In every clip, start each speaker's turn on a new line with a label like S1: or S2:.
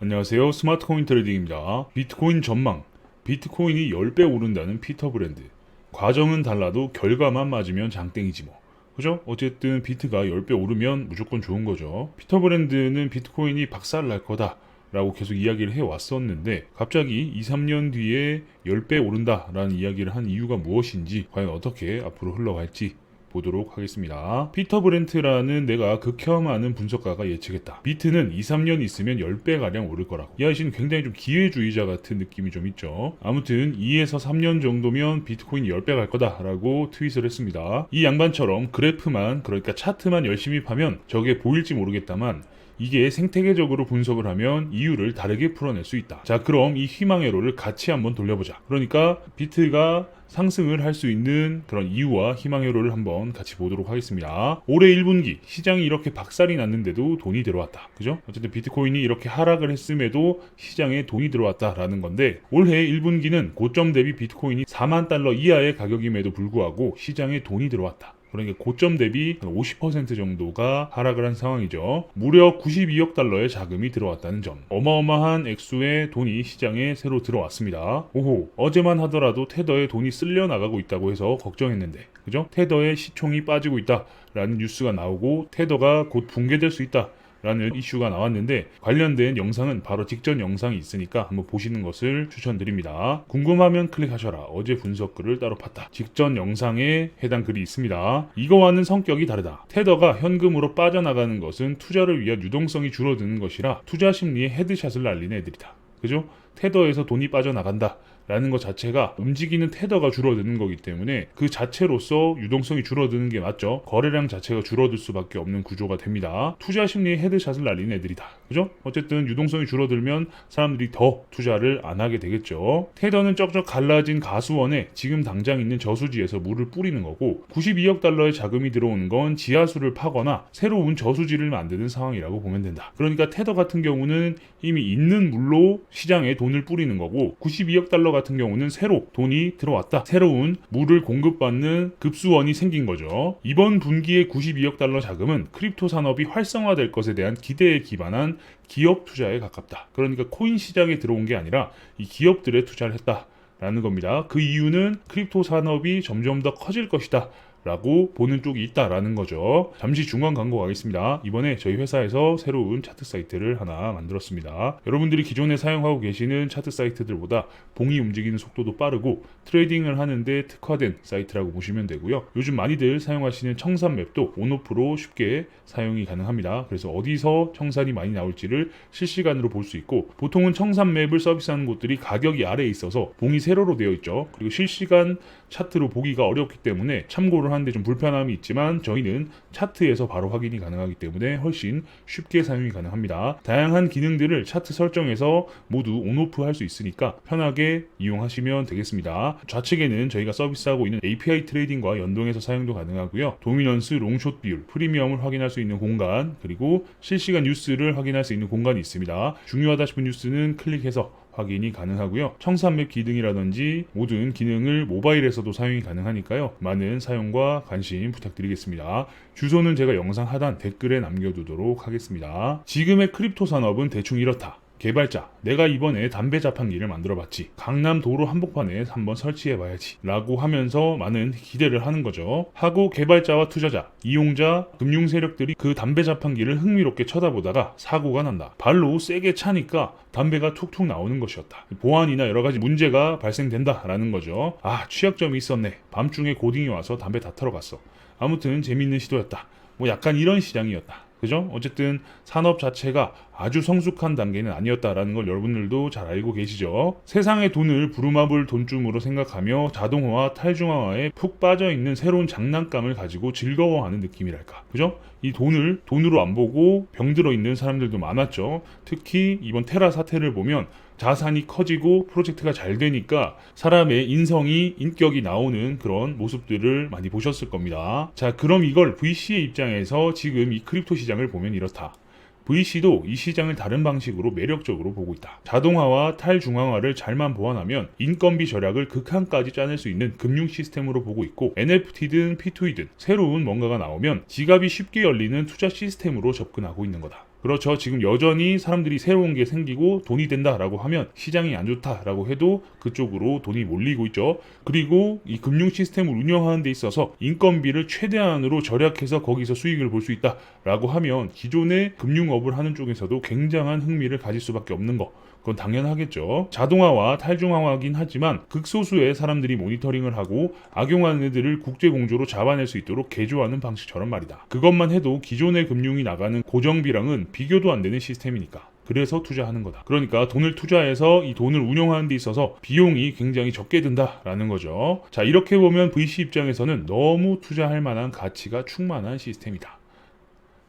S1: 안녕하세요. 스마트 코인 트레이딩입니다. 비트코인 전망. 비트코인이 10배 오른다는 피터 브랜드. 과정은 달라도 결과만 맞으면 장땡이지 뭐. 그죠? 어쨌든 비트가 10배 오르면 무조건 좋은 거죠. 피터 브랜드는 비트코인이 박살 날 거다. 라고 계속 이야기를 해 왔었는데 갑자기 2, 3년 뒤에 10배 오른다라는 이야기를 한 이유가 무엇인지 과연 어떻게 앞으로 흘러갈지 보도록 하겠습니다. 피터 브렌트라는 내가 극혐하는 분석가가 예측했다. 비트는 2, 3년 있으면 10배 가량 오를 거라고. 이 아저씨는 굉장히 좀 기회주의자 같은 느낌이 좀 있죠. 아무튼 2에서 3년 정도면 비트코인이 10배 갈 거다라고 트윗을 했습니다. 이 양반처럼 그래프만 그러니까 차트만 열심히 파면 저게 보일지 모르겠다만 이게 생태계적으로 분석을 하면 이유를 다르게 풀어낼 수 있다. 자, 그럼 이 희망회로를 같이 한번 돌려보자. 그러니까 비트가 상승을 할 수 있는 그런 이유와 희망회로를 한번 같이 보도록 하겠습니다. 올해 1분기 시장이 이렇게 박살이 났는데도 돈이 들어왔다. 그죠? 어쨌든 비트코인이 이렇게 하락을 했음에도 시장에 돈이 들어왔다라는 건데 올해 1분기는 고점 대비 비트코인이 4만 달러 이하의 가격임에도 불구하고 시장에 돈이 들어왔다. 그러니까 고점 대비 50% 정도가 하락을 한 상황이죠. 무려 92억 달러의 자금이 들어왔다는 점. 어마어마한 액수의 돈이 시장에 새로 들어왔습니다. 오호, 어제만 하더라도 테더에 돈이 쓸려 나가고 있다고 해서 걱정했는데, 그죠? 테더의 시총이 빠지고 있다 라는 뉴스가 나오고 테더가 곧 붕괴될 수 있다. 라는 이슈가 나왔는데 관련된 영상은 바로 직전 영상이 있으니까 한번 보시는 것을 추천드립니다. 궁금하면 클릭하셔라. 어제 분석 글을 따로 봤다. 직전 영상에 해당 글이 있습니다. 이거와는 성격이 다르다. 테더가 현금으로 빠져나가는 것은 투자를 위한 유동성이 줄어드는 것이라 투자 심리에 헤드샷을 날리는 애들이다. 그죠? 테더에서 돈이 빠져나간다. 라는 것 자체가 움직이는 테더가 줄어드는 거기 때문에 그 자체로서 유동성이 줄어드는 게 맞죠. 거래량 자체가 줄어들 수밖에 없는 구조가 됩니다. 투자 심리에 헤드샷을 날리는 애들이다. 그죠? 어쨌든 유동성이 줄어들면 사람들이 더 투자를 안 하게 되겠죠. 테더는 쩍쩍 갈라진 가수원에 지금 당장 있는 저수지에서 물을 뿌리는 거고 92억 달러의 자금이 들어오는 건 지하수를 파거나 새로운 저수지를 만드는 상황이라고 보면 된다. 그러니까 테더 같은 경우는 이미 있는 물로 시장에 돈을 뿌리는 거고 92억 달러 같은 경우는 새로 돈이 들어왔다. 새로운 물을 공급받는 급수원이 생긴 거죠. 이번 분기의 92억 달러 자금은 크립토 산업이 활성화될 것에 대한 기대에 기반한 기업 투자에 가깝다. 그러니까 코인 시장에 들어온 게 아니라 이 기업들에 투자를 했다. 라는 겁니다. 그 이유는 크립토 산업이 점점 더 커질 것이다. 라고 보는 쪽이 있다라는 거죠. 잠시 중간 광고 가겠습니다. 이번에 저희 회사에서 새로운 차트 사이트를 하나 만들었습니다. 여러분들이 기존에 사용하고 계시는 차트 사이트들보다 봉이 움직이는 속도도 빠르고 트레이딩을 하는데 특화된 사이트라고 보시면 되고요. 요즘 많이들 사용하시는 청산 맵도 온오프로 쉽게 사용이 가능합니다. 그래서 어디서 청산이 많이 나올지를 실시간으로 볼 수 있고 보통은 청산 맵을 서비스하는 곳들이 가격이 아래에 있어서 봉이 세로로 되어 있죠. 그리고 실시간 차트로 보기가 어렵기 때문에 참고를 하는데 좀 불편함이 있지만 저희는 차트에서 바로 확인이 가능하기 때문에 훨씬 쉽게 사용이 가능합니다. 다양한 기능들을 차트 설정에서 모두 온오프 할 수 있으니까 편하게 이용하시면 되겠습니다. 좌측에는 저희가 서비스하고 있는 API 트레이딩과 연동해서 사용도 가능하고요. 도미넌스 롱숏 비율, 프리미엄을 확인할 수 있는 공간, 그리고 실시간 뉴스를 확인할 수 있는 공간이 있습니다. 중요하다 싶은 뉴스는 클릭해서 확인이 가능하고요. 청산 맵 기능이라든지 모든 기능을 모바일에서도 사용이 가능하니까요. 많은 사용과 관심 부탁드리겠습니다. 주소는 제가 영상 하단 댓글에 남겨두도록 하겠습니다. 지금의 크립토 산업은 대충 이렇다. 개발자, 내가 이번에 담배 자판기를 만들어봤지. 강남 도로 한복판에 한번 설치해봐야지. 라고 하면서 많은 기대를 하는 거죠. 하고 개발자와 투자자, 이용자, 금융 세력들이 그 담배 자판기를 흥미롭게 쳐다보다가 사고가 난다. 발로 세게 차니까 담배가 툭툭 나오는 것이었다. 보안이나 여러 가지 문제가 발생된다라는 거죠. 아, 취약점이 있었네. 밤중에 고딩이 와서 담배 다 털어갔어. 아무튼 재밌는 시도였다. 뭐 약간 이런 시장이었다. 그죠? 어쨌든 산업 자체가 아주 성숙한 단계는 아니었다라는 걸 여러분들도 잘 알고 계시죠? 세상의 돈을 부루마블 돈줌으로 생각하며 자동화와 탈중화에 푹 빠져 있는 새로운 장난감을 가지고 즐거워하는 느낌이랄까. 그죠? 이 돈을 돈으로 안 보고 병들어 있는 사람들도 많았죠. 특히 이번 테라 사태를 보면 자산이 커지고 프로젝트가 잘 되니까 사람의 인성이 인격이 나오는 그런 모습들을 많이 보셨을 겁니다. 자, 그럼 이걸 VC의 입장에서 지금 이 크립토 시장을 보면 이렇다. VC도 이 시장을 다른 방식으로 매력적으로 보고 있다. 자동화와 탈중앙화를 잘만 보완하면 인건비 절약을 극한까지 짜낼 수 있는 금융 시스템으로 보고 있고 NFT든 P2E든 새로운 뭔가가 나오면 지갑이 쉽게 열리는 투자 시스템으로 접근하고 있는 거다. 그렇죠. 지금 여전히 사람들이 새로운 게 생기고 돈이 된다라고 하면 시장이 안 좋다라고 해도 그쪽으로 돈이 몰리고 있죠. 그리고 이 금융 시스템을 운영하는 데 있어서 인건비를 최대한으로 절약해서 거기서 수익을 볼 수 있다라고 하면 기존의 금융업을 하는 쪽에서도 굉장한 흥미를 가질 수밖에 없는 거. 그건 당연하겠죠. 자동화와 탈중화하긴 하지만 극소수의 사람들이 모니터링을 하고 악용하는 애들을 국제 공조로 잡아낼 수 있도록 개조하는 방식처럼 말이다. 그것만 해도 기존의 금융이 나가는 고정비랑은 비교도 안 되는 시스템이니까. 그래서 투자하는 거다. 그러니까 돈을 투자해서 이 돈을 운영하는 데 있어서 비용이 굉장히 적게 든다라는 거죠. 자, 이렇게 보면 VC 입장에서는 너무 투자할 만한 가치가 충만한 시스템이다.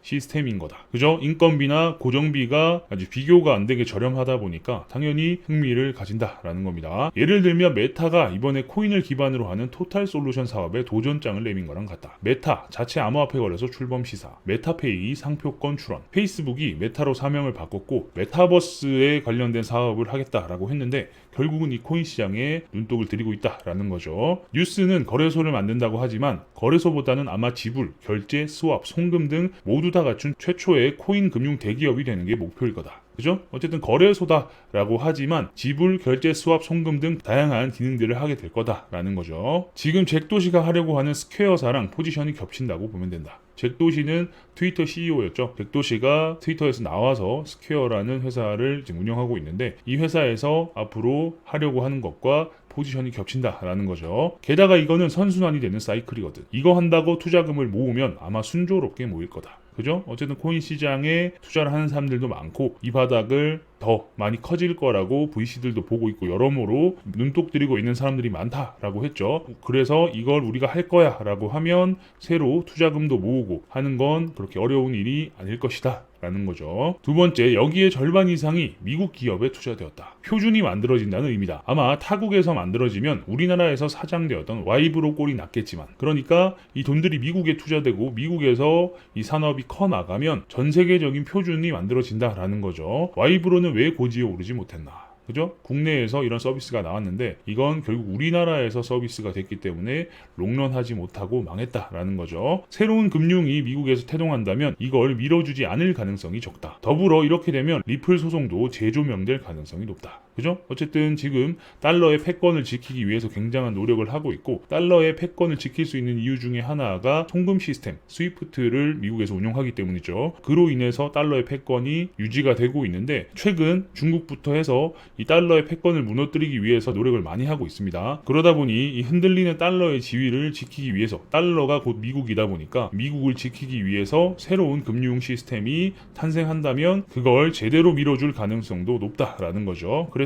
S1: 시스템인 거다. 그죠? 인건비나 고정비가 아주 비교가 안 되게 저렴하다 보니까 당연히 흥미를 가진다라는 겁니다. 예를 들면 메타가 이번에 코인을 기반으로 하는 토탈 솔루션 사업에 도전장을 내민 거랑 같다. 메타 자체 암호화폐 거래소 출범 시사, 메타페이 상표권 출원, 페이스북이 메타로 사명을 바꿨고 메타버스에 관련된 사업을 하겠다라고 했는데 결국은 이 코인 시장에 눈독을 들이고 있다라는 거죠. 뉴스는 거래소를 만든다고 하지만 거래소보다는 아마 지불, 결제, 스왑, 송금 등 모두 다 갖춘 최초의 코인 금융 대기업이 되는 게 목표일 거다. 그죠? 어쨌든 거래소다라고 하지만 지불, 결제, 수합, 송금 등 다양한 기능들을 하게 될 거다라는 거죠. 지금 잭도시가 하려고 하는 스퀘어사랑 포지션이 겹친다고 보면 된다. 잭도시는 트위터 CEO였죠. 잭도시가 트위터에서 나와서 스퀘어라는 회사를 지금 운영하고 있는데 이 회사에서 앞으로 하려고 하는 것과 포지션이 겹친다라는 거죠. 게다가 이거는 선순환이 되는 사이클이거든. 이거 한다고 투자금을 모으면 아마 순조롭게 모일 거다. 그죠? 어쨌든 코인 시장에 투자를 하는 사람들도 많고 이 바닥을 더 많이 커질 거라고 VC들도 보고 있고 여러모로 눈독 들이고 있는 사람들이 많다라고 했죠. 그래서 이걸 우리가 할 거야라고 하면 새로 투자금도 모으고 하는 건 그렇게 어려운 일이 아닐 것이다. 라는 거죠. 두 번째, 여기에 절반 이상이 미국 기업에 투자되었다. 표준이 만들어진다는 의미다. 아마 타국에서 만들어지면 우리나라에서 사장되었던 와이브로 꼴이 났겠지만, 그러니까 이 돈들이 미국에 투자되고 미국에서 이 산업이 커 나가면 전 세계적인 표준이 만들어진다라는 거죠. 와이브로 는 왜 고지에 오르지 못했나? 그죠? 국내에서 이런 서비스가 나왔는데 이건 결국 우리나라에서 서비스가 됐기 때문에 롱런하지 못하고 망했다라는 거죠. 새로운 금융이 미국에서 태동한다면 이걸 밀어주지 않을 가능성이 적다. 더불어 이렇게 되면 리플 소송도 재조명될 가능성이 높다. 그죠? 어쨌든 지금 달러의 패권을 지키기 위해서 굉장한 노력을 하고 있고 달러의 패권을 지킬 수 있는 이유 중에 하나가 송금 시스템 스위프트를 미국에서 운영하기 때문이죠. 그로 인해서 달러의 패권이 유지가 되고 있는데 최근 중국부터 해서 이 달러의 패권을 무너뜨리기 위해서 노력을 많이 하고 있습니다. 그러다 보니 이 흔들리는 달러의 지위를 지키기 위해서 달러가 곧 미국이다 보니까 미국을 지키기 위해서 새로운 금융 시스템이 탄생한다면 그걸 제대로 밀어줄 가능성도 높다라는 거죠. 그래서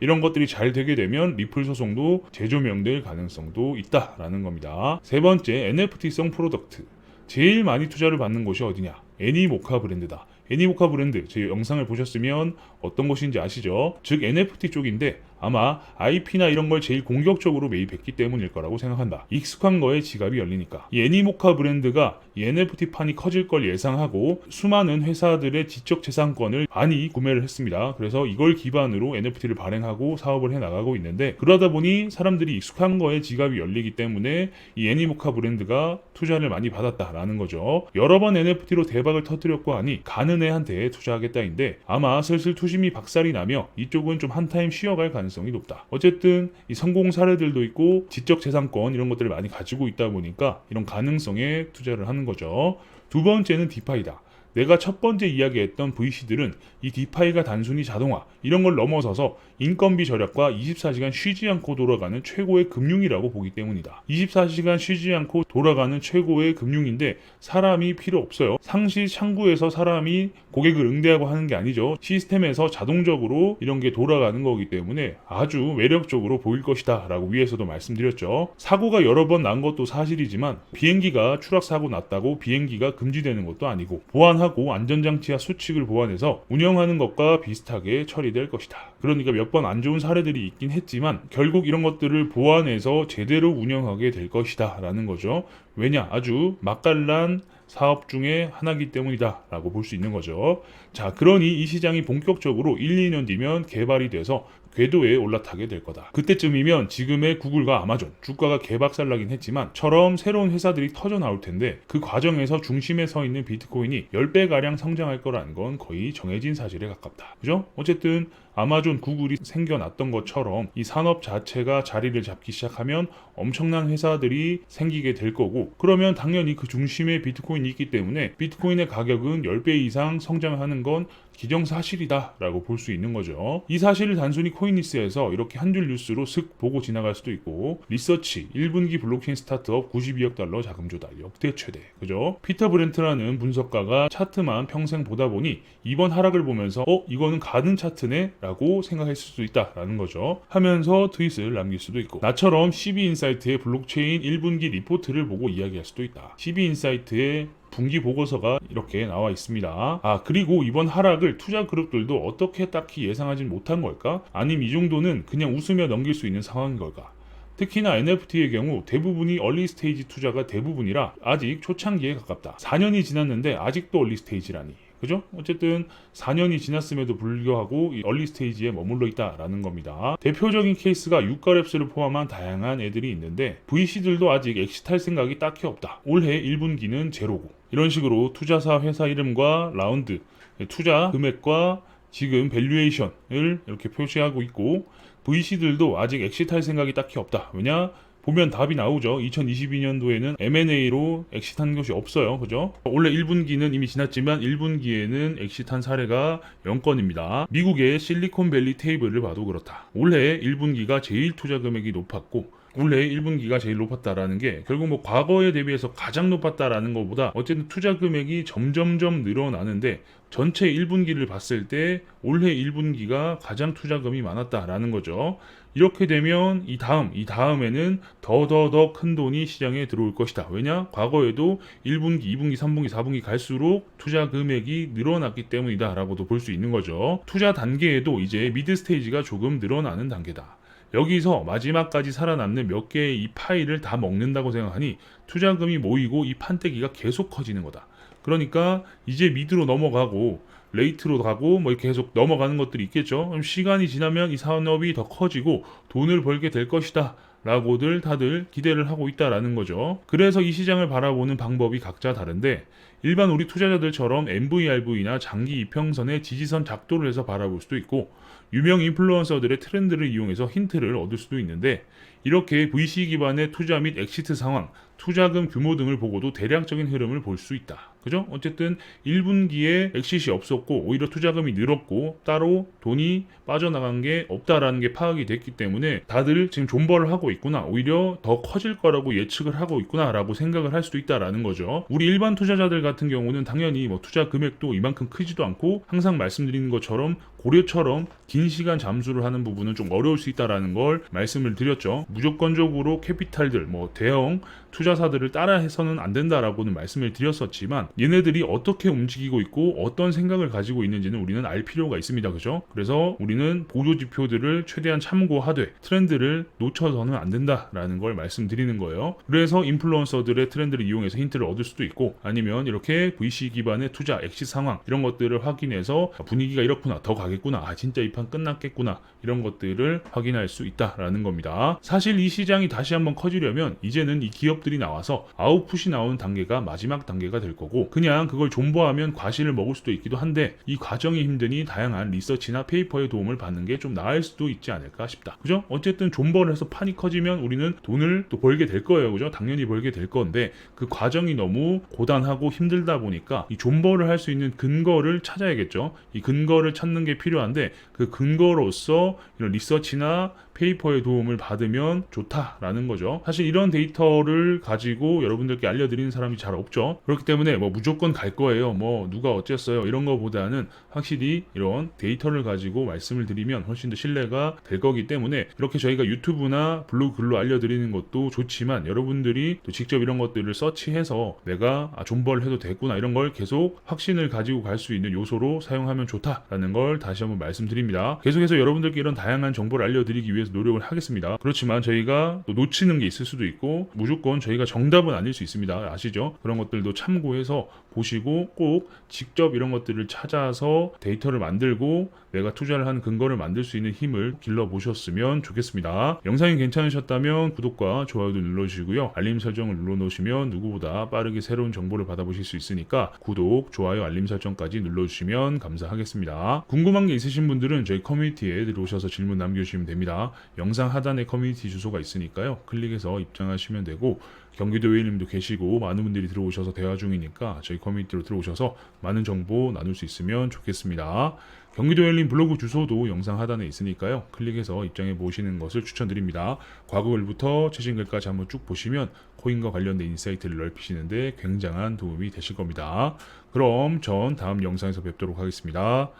S1: 이런 것들이 잘 되게 되면 리플 소송도 재조명될 가능성도 있다라는 겁니다. 세 번째 NFT성 프로덕트. 제일 많이 투자를 받는 곳이 어디냐? 애니모카 브랜드다. 애니모카 브랜드 제 영상을 보셨으면 어떤 것인지 아시죠? 즉 NFT 쪽인데 아마 IP나 이런 걸 제일 공격적으로 매입했기 때문일 거라고 생각한다. 익숙한 거에 지갑이 열리니까. 이 애니모카 브랜드가 이 NFT 판이 커질 걸 예상하고 수많은 회사들의 지적 재산권을 많이 구매를 했습니다. 그래서 이걸 기반으로 NFT를 발행하고 사업을 해 나가고 있는데 그러다 보니 사람들이 익숙한 거에 지갑이 열리기 때문에 이 애니모카 브랜드가 투자를 많이 받았다라는 거죠. 여러 번 NFT로 대박을 터뜨렸고 하니 가는 애한테 투자하겠다인데 아마 슬슬 투심이 박살이 나며 이쪽은 좀 한 타임 쉬어갈 가능성이 높다. 어쨌든 이 성공 사례들도 있고 지적 재산권 이런 것들을 많이 가지고 있다 보니까 이런 가능성에 투자를 하는 거죠. 두 번째는 디파이다. 내가 첫 번째 이야기했던 VC들은 이 디파이가 단순히 자동화 이런 걸 넘어서서 인건비 절약과 24시간 쉬지 않고 돌아가는 최고의 금융이라고 보기 때문이다. 24시간 쉬지 않고 돌아가는 최고의 금융인데 사람이 필요 없어요. 상시 창구에서 사람이 고객을 응대하고 하는 게 아니죠. 시스템에서 자동적으로 이런 게 돌아가는 거기 때문에 아주 매력적으로 보일 것이다 라고 위에서도 말씀드렸죠. 사고가 여러 번 난 것도 사실이지만 비행기가 추락 사고 났다고 비행기가 금지되는 것도 아니고 보안하고 안전장치와 수칙을 보완해서 운영하는 것과 비슷하게 처리될 것이다. 그러니까 몇 번 안 좋은 사례들이 있긴 했지만 결국 이런 것들을 보완해서 제대로 운영하게 될 것이다 라는 거죠. 왜냐? 아주 맛깔난 사업 중에 하나이기 때문이다 라고 볼 수 있는 거죠. 자, 그러니 이 시장이 본격적으로 1, 2년 뒤면 개발이 돼서 궤도에 올라타게 될 거다. 그때쯤이면 지금의 구글과 아마존 주가가 개박살나긴 했지만 처럼 새로운 회사들이 터져 나올 텐데 그 과정에서 중심에 서 있는 비트코인이 10배 가량 성장할 거라는 건 거의 정해진 사실에 가깝다. 그죠? 어쨌든 아마존, 구글이 생겨났던 것처럼 이 산업 자체가 자리를 잡기 시작하면 엄청난 회사들이 생기게 될 거고 그러면 당연히 그 중심에 비트코인이 있기 때문에 비트코인의 가격은 10배 이상 성장하는 건 기정사실이다라고 볼 수 있는 거죠. 이 사실을 단순히 코인리스에서 이렇게 한 줄 뉴스로 슥 보고 지나갈 수도 있고 리서치 1분기 블록체인 스타트업 92억 달러 자금 조달 역대 최대 그죠? 피터 브렌트라는 분석가가 차트만 평생 보다 보니 이번 하락을 보면서 어 이거는 가는 차트네 라고 생각했을 수도 있다라는 거죠. 하면서 트윗을 남길 수도 있고 나처럼 12인사이트의 블록체인 1분기 리포트를 보고 이야기할 수도 있다. 12인사이트의 분기 보고서가 이렇게 나와 있습니다. 아, 그리고 이번 하락을 투자 그룹들도 어떻게 딱히 예상하진 못한 걸까? 아님 이 정도는 그냥 웃으며 넘길 수 있는 상황인 걸까? 특히나 NFT의 경우 대부분이 얼리 스테이지 투자가 대부분이라 아직 초창기에 가깝다. 4년이 지났는데 아직도 얼리 스테이지라니. 그죠? 어쨌든 4년이 지났음에도 불구하고 이 얼리 스테이지에 머물러 있다라는 겁니다. 대표적인 케이스가 유가랩스를 포함한 다양한 애들이 있는데 VC들도 아직 엑시탈 생각이 딱히 없다. 올해 1분기는 제로고 이런 식으로 투자사 회사 이름과 라운드, 투자 금액과 지금 밸류에이션을 이렇게 표시하고 있고 VC들도 아직 엑시탈 생각이 딱히 없다. 왜냐? 보면 답이 나오죠. 2022년도에는 M&A로 엑시트한 것이 없어요. 그죠? 원래 1분기는 이미 지났지만 1분기에는 엑시트한 사례가 0건입니다. 미국의 실리콘밸리 테이블을 봐도 그렇다. 올해 1분기가 제일 투자 금액이 높았고 올해 1분기가 제일 높았다라는 게 결국 뭐 과거에 대비해서 가장 높았다라는 것보다 어쨌든 투자 금액이 점점점 늘어나는데 전체 1분기를 봤을 때 올해 1분기가 가장 투자금이 많았다라는 거죠. 이렇게 되면 이 다음, 이 다음에는 더더더 큰 돈이 시장에 들어올 것이다. 왜냐? 과거에도 1분기, 2분기, 3분기, 4분기 갈수록 투자 금액이 늘어났기 때문이다라고도 볼 수 있는 거죠. 투자 단계에도 이제 미드 스테이지가 조금 늘어나는 단계다. 여기서 마지막까지 살아남는 몇 개의 이 파일을 다 먹는다고 생각하니 투자금이 모이고 이 판때기가 계속 커지는 거다. 그러니까 이제 미드로 넘어가고 레이트로 가고 뭐 이렇게 계속 넘어가는 것들이 있겠죠. 그럼 시간이 지나면 이 산업이 더 커지고 돈을 벌게 될 것이다. 라고들 다들 기대를 하고 있다라는 거죠. 그래서 이 시장을 바라보는 방법이 각자 다른데 일반 우리 투자자들처럼 MVRV나 장기 이평선의 지지선 작도를 해서 바라볼 수도 있고 유명 인플루언서들의 트렌드를 이용해서 힌트를 얻을 수도 있는데 이렇게 VC 기반의 투자 및 엑시트 상황, 투자금 규모 등을 보고도 대략적인 흐름을 볼 수 있다. 그죠? 어쨌든 1분기에 엑시시 없었고 오히려 투자금이 늘었고 따로 돈이 빠져나간 게 없다라는 게 파악이 됐기 때문에 다들 지금 존버를 하고 있구나. 오히려 더 커질 거라고 예측을 하고 있구나라고 생각을 할 수도 있다라는 거죠. 우리 일반 투자자들 같은 경우는 당연히 뭐 투자 금액도 이만큼 크지도 않고 항상 말씀드리는 것처럼 고려처럼 긴 시간 잠수를 하는 부분은 좀 어려울 수 있다라는 걸 말씀을 드렸죠. 무조건적으로 캐피탈들, 뭐 대형 투자사들을 따라해서는 안 된다라고는 말씀을 드렸었지만 얘네들이 어떻게 움직이고 있고 어떤 생각을 가지고 있는지는 우리는 알 필요가 있습니다. 그죠? 그래서 우리는 보조 지표들을 최대한 참고하되 트렌드를 놓쳐서는 안 된다라는 걸 말씀드리는 거예요. 그래서 인플루언서들의 트렌드를 이용해서 힌트를 얻을 수도 있고 아니면 이렇게 VC 기반의 투자 엑시 상황 이런 것들을 확인해서 분위기가 이렇구나 더 가겠구나 아 진짜 이 판 끝났겠구나 이런 것들을 확인할 수 있다라는 겁니다. 사실 이 시장이 다시 한번 커지려면 이제는 이 기업들이 나와서 아웃풋이 나오는 단계가 마지막 단계가 될 거고 그냥 그걸 존버하면 과실을 먹을 수도 있기도 한데 이 과정이 힘드니 다양한 리서치나 페이퍼의 도움을 받는 게 좀 나을 수도 있지 않을까 싶다. 그죠? 어쨌든 존버를 해서 판이 커지면 우리는 돈을 또 벌게 될 거예요. 그죠? 당연히 벌게 될 건데 그 과정이 너무 고단하고 힘들다 보니까 이 존버를 할 수 있는 근거를 찾아야겠죠. 이 근거를 찾는 게 필요한데 그 근거로서 이런 리서치나 페이퍼의 도움을 받으면 좋다라는 거죠. 사실 이런 데이터를 가지고 여러분들께 알려드리는 사람이 잘 없죠. 그렇기 때문에 뭐 무조건 갈 거예요. 뭐 누가 어쨌어요. 이런 거보다는 확실히 이런 데이터를 가지고 말씀을 드리면 훨씬 더 신뢰가 될 거기 때문에 이렇게 저희가 유튜브나 블로그 글로 알려드리는 것도 좋지만 여러분들이 또 직접 이런 것들을 서치해서 내가 아, 존버를 해도 됐구나 이런 걸 계속 확신을 가지고 갈 수 있는 요소로 사용하면 좋다라는 걸 다시 한번 말씀드립니다. 계속해서 여러분들께 이런 다양한 정보를 알려드리기 위해서 노력을 하겠습니다. 그렇지만 저희가 또 놓치는 게 있을 수도 있고 무조건 저희가 정답은 아닐 수 있습니다. 아시죠? 그런 것들도 참고해서 보시고 꼭 직접 이런 것들을 찾아서 데이터를 만들고 내가 투자를 한 근거를 만들 수 있는 힘을 길러 보셨으면 좋겠습니다. 영상이 괜찮으셨다면 구독과 좋아요도 눌러주시고요. 알림 설정을 눌러놓으시면 누구보다 빠르게 새로운 정보를 받아보실 수 있으니까 구독, 좋아요, 알림 설정까지 눌러주시면 감사하겠습니다. 궁금한 게 있으신 분들은 저희 커뮤니티에 들어오셔서 질문 남겨주시면 됩니다. 영상 하단에 커뮤니티 주소가 있으니까요. 클릭해서 입장하시면 되고 경기도 의원님도 계시고 많은 분들이 들어오셔서 대화 중이니까 저희 커뮤니티로 들어오셔서 많은 정보 나눌 수 있으면 좋겠습니다. 경기도 열린 블로그 주소도 영상 하단에 있으니까요. 클릭해서 입장해 보시는 것을 추천드립니다. 과거 글부터 최신 글까지 한번 쭉 보시면 코인과 관련된 인사이트를 넓히시는데 굉장한 도움이 되실 겁니다. 그럼 전 다음 영상에서 뵙도록 하겠습니다.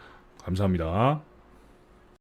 S1: 감사합니다.